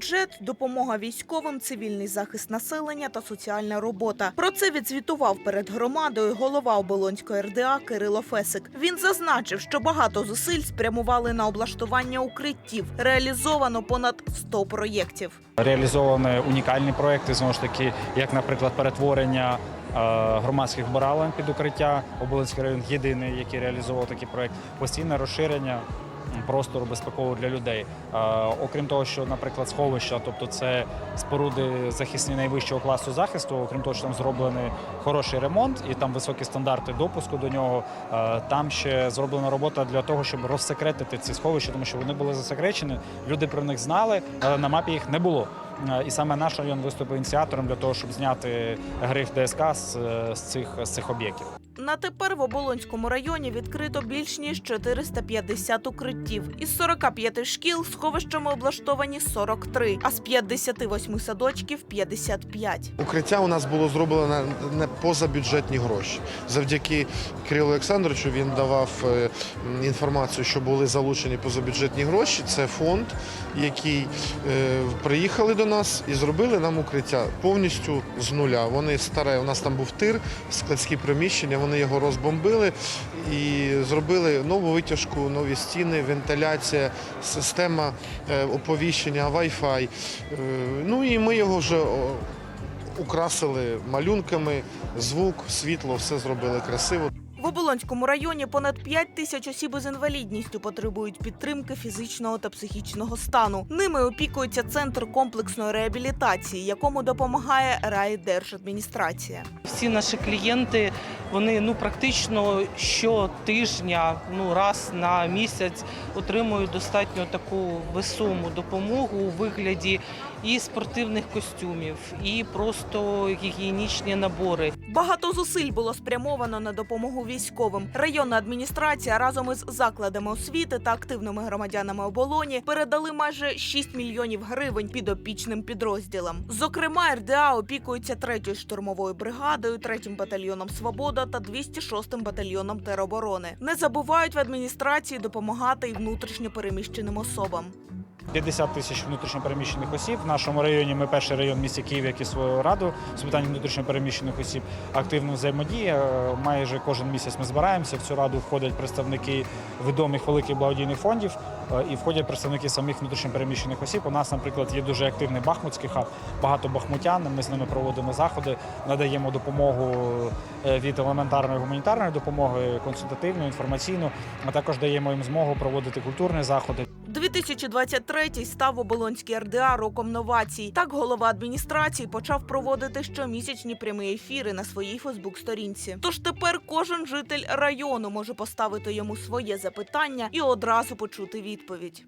бюджет, допомога військовим, цивільний захист населення та соціальна робота. Про це відзвітував перед громадою голова Оболонської РДА Кирило Фесик. Він зазначив, що багато зусиль спрямували на облаштування укриттів. Реалізовано понад 100 проєктів. Реалізовані унікальні проекти, знову ж таки, як, наприклад, перетворення е, громадських вбиралень під укриття. Оболонський район єдиний, який реалізовував такий проект, постійне розширення. Простору безпекового для людей, Е, окрім того, що, наприклад, сховища, тобто це споруди захисні найвищого класу захисту, окрім того, що там зроблений хороший ремонт і там високі стандарти допуску до нього. е, Там ще зроблена робота для того, щоб розсекретити ці сховища, тому що вони були засекречені. Люди про них знали, але на мапі їх не було. Е, І саме наш район виступив ініціатором для того, щоб зняти гриф ДСК з цих з цих об'єктів. На тепер в Оболонському районі відкрито більш ніж 450 укриттів. Із 45 шкіл сховищами облаштовані 43, а з 58 садочків 55. Укриття у нас було зроблено на позабюджетні гроші. Завдяки Кирилу Олександровичу він давав е, інформацію, що були залучені позабюджетні гроші. Це фонд, який е, приїхали до нас і зробили нам укриття повністю з нуля. Вони старе, у нас там був тир, складські приміщення. Вони його розбомбили і зробили нову витяжку, нові стіни, вентиляція, система е, оповіщення, Wi-Fi. Е, Ну і ми його вже украсили малюнками, звук, світло, все зробили красиво. В Оболонському районі понад 5 тисяч осіб із інвалідністю потребують підтримки фізичного та психічного стану. Ними опікується центр комплексної реабілітації, якому допомагає райдержадміністрація. Всі наші клієнти вони ну практично щотижня, ну раз на місяць отримують достатньо таку весому допомогу у вигляді і спортивних костюмів, і просто гігієнічні набори. Багато зусиль було спрямовано на допомогу військовим. Районна адміністрація разом із закладами освіти та активними громадянами оболоні передали майже 6 мільйонів гривень підопічним підрозділам. Зокрема, РДА опікується 3-ю штурмовою бригадою, 3-м батальйоном Свобода та 206-м батальйоном тероборони. Не забувають в адміністрації допомагати і внутрішньо переміщеним особам. 50 тисяч внутрішньопереміщених осіб. В нашому районі ми перший район в місті Київ, як свою раду з питань внутрішньопереміщених осіб активно взаємодіє. Майже кожен місяць ми збираємося. В цю раду входять представники відомих великих благодійних фондів е, і входять представники самих внутрішньопереміщених осіб. У нас, наприклад, є дуже активний бахмутський хаб, багато бахмутян. Ми з ними проводимо заходи, надаємо допомогу е, від елементарної гуманітарної допомоги, консультативну, інформаційну, а також даємо їм змогу проводити культурні заходи. 2023 став Оболонський РДА роком новацій. Так голова адміністрації почав проводити щомісячні прямі ефіри на своїй Фейсбук-сторінці. Тож тепер кожен житель району може поставити йому своє запитання і одразу почути відповідь.